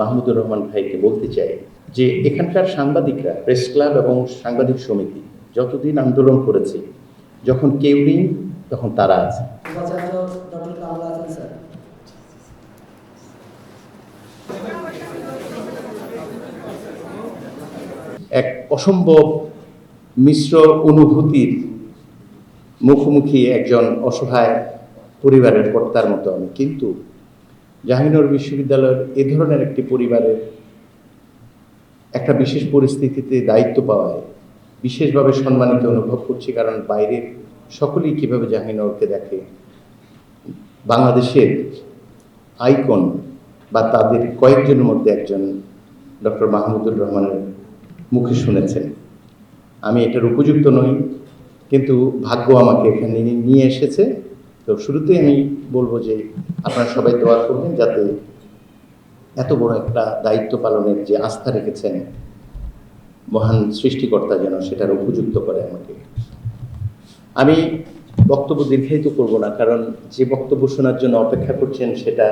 মাহমুদুর রহমান ভাইকে বলতে চাই যে এখানকার সাংবাদিকরা প্রেস ক্লাব এবং সাংবাদিক সমিতি যতদিন আন্দোলন করেছে যখন কেউ নেই তখন তারা আছে। এক অসম্ভব মিশ্র অনুভূতির মুখোমুখি একজন অসহায় পরিবারের কর্তার মতো আমি। কিন্তু জাহাঙ্গীরনগর বিশ্ববিদ্যালয়ের এ ধরনের একটি পরিবারের একটা বিশেষ পরিস্থিতিতে দায়িত্ব পাওয়ায় বিশেষভাবে সম্মানিত অনুভব করছি, কারণ বাইরের সকলেই কীভাবে জাহাঙ্গীরনগরকে দেখে, বাংলাদেশের আইকন বা তাদের কয়েকজনের মধ্যে একজন ডক্টর মাহমুদুর রহমানের মুখে শুনেছেন। আমি এটার উপযুক্ত নই, কিন্তু ভাগ্য আমাকে এখানে নিয়ে এসেছে। তো শুরুতে আমি বলব যে আপনারা সবাই দোয়া করবেন যাতে এত বড় একটা দায়িত্ব পালনের যে আস্থা রেখেছেন মহান সৃষ্টিকর্তা যেন সেটার উপযুক্ত করে আমাকে। আমি বক্তব্য দীর্ঘায়িত করব না, কারণ যে বক্তব্য শোনার জন্য অপেক্ষা করছেন সেটা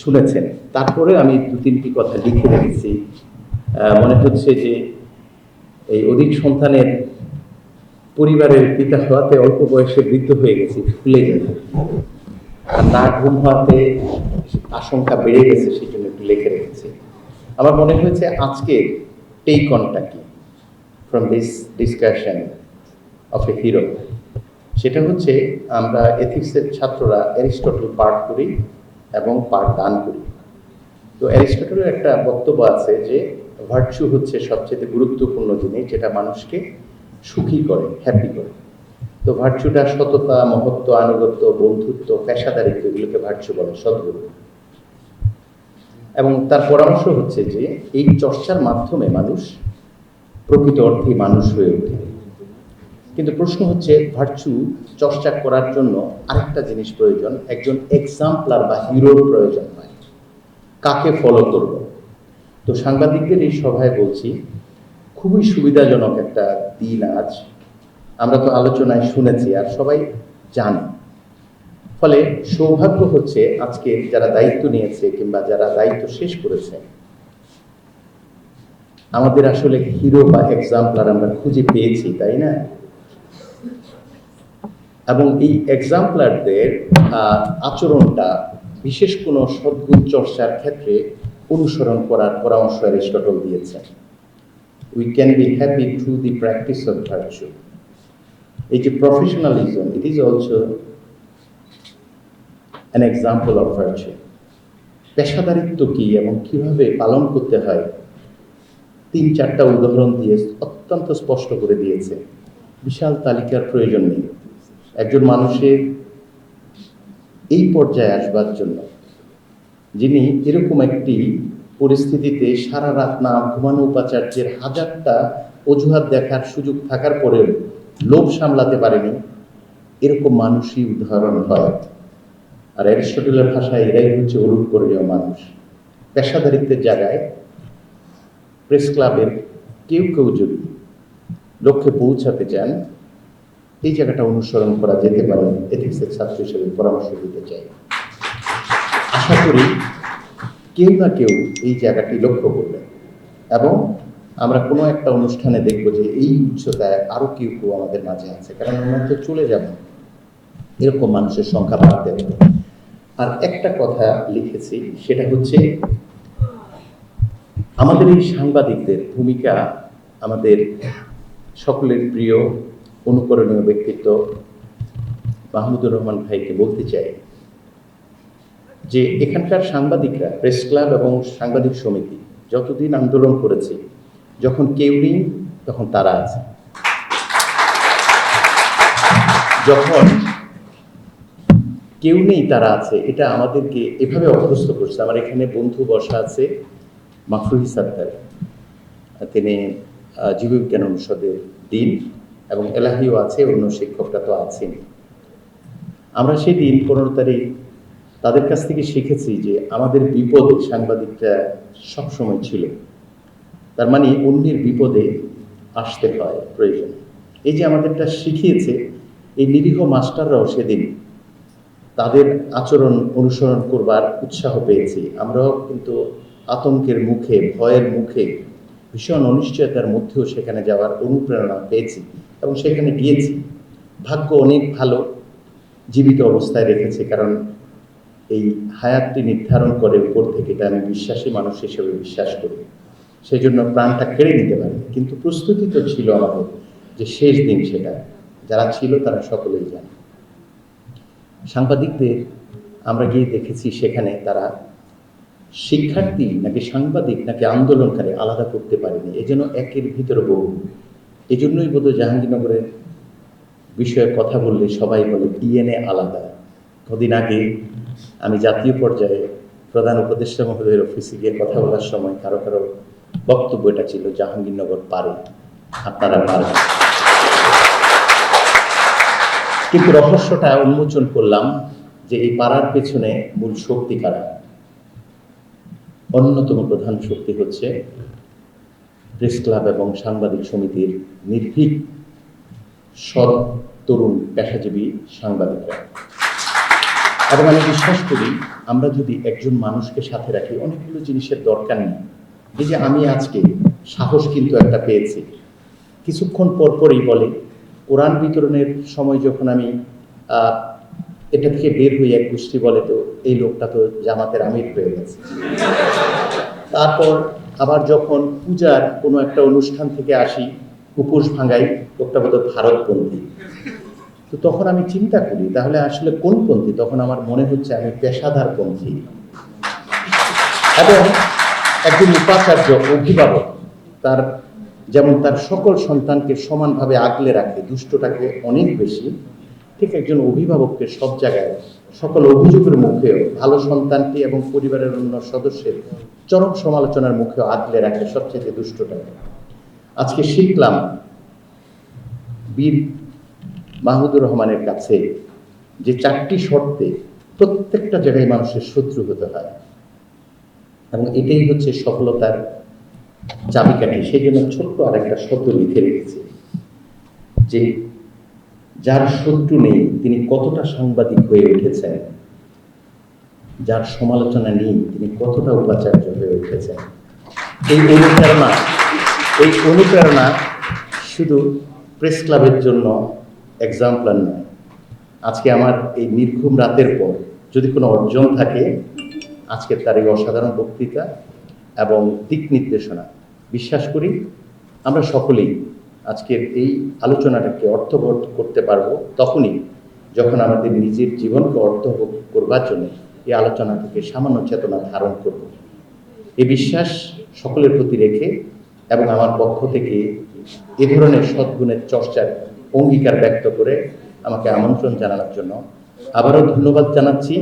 শুনেছেন। তারপরে আমি দু তিনটি কথা লিখে রেখেছি। মনে হচ্ছে যে এই অধিক সন্তানের পরিবারের পিতা হওয়াতে অল্প বয়সে বৃদ্ধ হয়ে গেছি, ভুলে যাবে আর না ঘুম হওয়াতে আশঙ্কা বেড়ে গেছে সেই জন্য একটু লেখে রেখেছি। আমার মনে হয়েছে আজকে টেক অনটা কি? From this discussion of a hero সেটা হচ্ছে আমরা এথিক্সের ছাত্ররা অ্যারিস্টটল পাঠ করি এবং পাঠ দান করি। তো অ্যারিস্টটলের একটা বক্তব্য আছে যে ভার্চু হচ্ছে সবচেয়ে গুরুত্বপূর্ণ জিনিস, যেটা মানুষকে সুখী করে হ্যাপি করে। তো ভার্চুটা সততা, মহত্ব, আনুগত্য, বন্ধুত্ব, পেশাদারিত্ব এগুলোকে ভার্চু বলে, সদ্গুরু। এবং তার পরামর্শ হচ্ছে যে, এই চর্চার মাধ্যমে মানুষ প্রকৃত অর্থে মানুষ হয়ে ওঠে। কিন্তু প্রশ্ন হচ্ছে, ভার্চু চর্চা করার জন্য আরেকটা জিনিস প্রয়োজন, একজন এক্সাম্পলার বা হিরোর প্রয়োজন হয়। কাকে ফলো করব? তো সাংবাদিকদের এই সভায় বলছি খুবই সুবিধাজনক একটা দিন আজ। আমরা তো আলোচনায় শুনেছি আর সবাই জানে। ফলে সৌভাগ্য হচ্ছে আজকে যারা দায়িত্ব নিয়েছে কিংবা যারা দায়িত্ব শেষ করেছে, আমাদের আসলে হিরো বা এক্সাম্পলার আমরা খুঁজে পেয়েছি, তাই না? এবং এই এক্সাম্পলারদের আচরণটা বিশেষ কোনো সদ্গুণ চর্চার ক্ষেত্রে অনুসরণ করার পরামর্শ অ্যারিস্টটল দিয়েছেন। We can be happy through the practice of virtue এই যে professionalism it is also an example of virtue পেশাদারিত্ব কি এবং কীভাবে পালন করতে হয়? তিন চারটা উদাহরণ দিয়ে অত্যন্ত স্পষ্ট করে দিয়েছে। বিশাল তালিকার প্রয়োজন নেই। একজন মানুষের এই পর্যায়ে আসবার জন্য, যিনি এরকম একটি পরিস্থিতিতে সারা রাত না ঘুমানো উপাচার্যের হাজারটা অজুহাত দেখার সুযোগ থাকার পরেও লোভ সামলাতে পারেনি। এরকম মানুষই উদাহরণ হয়। আর অ্যারিস্টটলের ভাষায় এরাই হচ্ছে অরূপ করণীয় মানুষ। পেশাদারিত্বের জায়গায় প্রেস ক্লাবের কেউ কেউ যদি লক্ষ্যে পৌঁছাতে চান, এই জায়গাটা অনুসরণ করা যেতে পারে। এথিক্সের ছাত্র হিসেবে পরামর্শ দিতে চাই। আশা করি কেউ না কেউ এই জায়গাটি লক্ষ্য করবে। এবং আমরা কোনো একটা অনুষ্ঠানে দেখব যে এই উচ্চতায় আরও কেউ কেউ আমাদের মাঝে আছে, কারণ আমরা তো চলে যাব। এরকম মানুষের সংখ্যা বাড়তে হবে। আর একটা কথা লিখেছি, সেটা হচ্ছে আমাদের এই সাংবাদিকদের ভূমিকা আমাদের সকলের প্রিয়, অনুকরণীয় ব্যক্তিত্ব মাহমুদুর রহমান ভাইকে বলতে চাই। যে এখানকার সাংবাদিকরা প্রেস ক্লাব এবং সাংবাদিক সমিতি যতদিন আন্দোলন করেছে, যখন কেউ নেই, তখন তারা আছে। যখন কেউ নেই, তারা আছে। এটা আমাদেরকে এভাবে অভ্যস্ত করছে। আমার এখানে বন্ধু বসা আছে, মাফরুহি সাত্তার। তিনি জীববিজ্ঞান অনুষদের দিন এবং এলাহিও আছে, অন্য শিক্ষকরা তো আছেন আমরা সেদিন পনেরো তারিখ তাদের কাছ থেকে শিখেছি যে আমাদের বিপদে সাংবাদিকরা সবসময় ছিল। তার মানে অন্যের বিপদে আসতে হয় প্রয়োজন। এই যে আমাদেরটা শিখিয়েছে, এই নিরীহ মাস্টাররাও সেদিন তাদের আচরণ অনুসরণ করবার উৎসাহ পেয়েছি। আমরাও কিন্তু আতঙ্কের মুখে, ভয়ের মুখে, ভীষণ অনিশ্চয়তার মধ্যেও সেখানে যাওয়ার অনুপ্রেরণা পেয়েছি এবং সেখানে গিয়েছি। ভাগ্য অনেক ভালো, জীবিত অবস্থায় রেখেছে, কারণ এই হায়াতটি নির্ধারণ করে উপর থেকে এটা আমি বিশ্বাসী মানুষ হিসেবে বিশ্বাস করি। সেই জন্য প্রাণটা কেড়ে নিতে পারি। কিন্তু প্রস্তুতি তো ছিল আমাদের যে শেষ দিন সেটা। যারা ছিল তারা সকলেই জানে। সাংবাদিকদের আমরা গিয়ে দেখেছি সেখানে তারা শিক্ষার্থী নাকি সাংবাদিক নাকি আন্দোলনকারী আলাদা করতে পারেনি। এই জন্য একের ভিতরে বহু। এই জন্যই বোধ জাহাঙ্গীরনগরের বিষয়ে কথা বললে সবাই বলে ডিএনএ আলাদা। কদিন আগে আমি জাতীয় পর্যায়ে প্রধান উপদেষ্টা মহোদয়ের অফিসে গিয়ে কথা বলার সময় কারও কারও বক্তব্য এটা ছিল, জাহাঙ্গীরনগর পারে, আপনারা পারেন। কিন্তু রহস্যটা উন্মোচন করলাম যে এই পাড়ার পেছনে মূল শক্তি কারা? অন্যতম প্রধান শক্তি হচ্ছে প্রেস ক্লাব এবং সাংবাদিক সমিতির নির্ভীক সৎ তরুণ পেশাজীবী সাংবাদিকরা। এবং আমি বিশ্বাস করি, আমরা যদি একজন মানুষকে সাথে রাখি, অনেকগুলো জিনিসের দরকার নেই। এই যে আমি আজকে সাহস কিন্তু একটা পেয়েছি। কিছুক্ষণ পর পরই বলে, কোরআন বিতরণের সময় যখন আমি এটা থেকে বের হয়ে এক গোষ্ঠী বলে তো, এই লোকটা তো জামাতের আমির হয়ে গেছে। তারপর আবার যখন পূজার কোনো একটা অনুষ্ঠান থেকে আসি উপোস ভাঙাই, লোকটা বোধ ভারতপন্থী তো তখন আমি চিন্তা করি, তাহলে আসলে কোন পন্থী? তখন আমার মনে হচ্ছে আমি পেশাদার পন্থী। এবং একজন উপাচার্য, অভিভাবক, তার যেমন তার সকল সন্তানকে সমানভাবে আগলে রাখে, দুষ্টটাকে অনেক বেশি, ঠিক একজন অভিভাবককে সব জায়গায়, সকল অভিযোগের মুখেও, ভালো সন্তানকে এবং পরিবারের অন্য সদস্যের চরম সমালোচনার মুখেও আগলে রাখে সবচেয়ে দুষ্টটাকে। আজকে শিখলাম, বীর মাহমুদুর রহমানের কাছে যে চারটি শর্তে প্রত্যেকটা জায়গায় মানুষের শত্রু হতে হয়। এবং এটাই হচ্ছে সফলতার চাবিকাঠি। সেই জন্য ছোট্ট আর একটা শব্দ লিখে রেখেছে যে যার শত্রু নেই, তিনি কতটা সাংবাদিক হয়ে উঠেছেন, যার সমালোচনা নেই, তিনি কতটা উপাচার্য হয়ে উঠেছেন। এই অনুপ্রেরণা এই অনুপ্রেরণা শুধু প্রেস ক্লাবের জন্য এক্সাম্পলার নয় আজকে আমার এই নির্ঘুম রাতের পর যদি কোনো অর্জন থাকে আজকের তার এই অসাধারণ বক্তৃতা এবং দিক নির্দেশনা। বিশ্বাস করি, আমরা সকলেই আজকের এই আলোচনাটাকে অর্থবহ করতে পারব তখনই যখন আমাদের নিজের জীবনকে অর্থবহ করবার জন্য এই আলোচনা থেকে সামান্য চেতনা ধারণ করব। এই বিশ্বাস সকলের প্রতি রেখে এবং আমার পক্ষ থেকে এ ধরনের সদ্গুণের চর্চার অঙ্গীকার ব্যক্ত করে আমাকে আমন্ত্রণ জানানোর জন্য আবারও ধন্যবাদ জানাচ্ছি।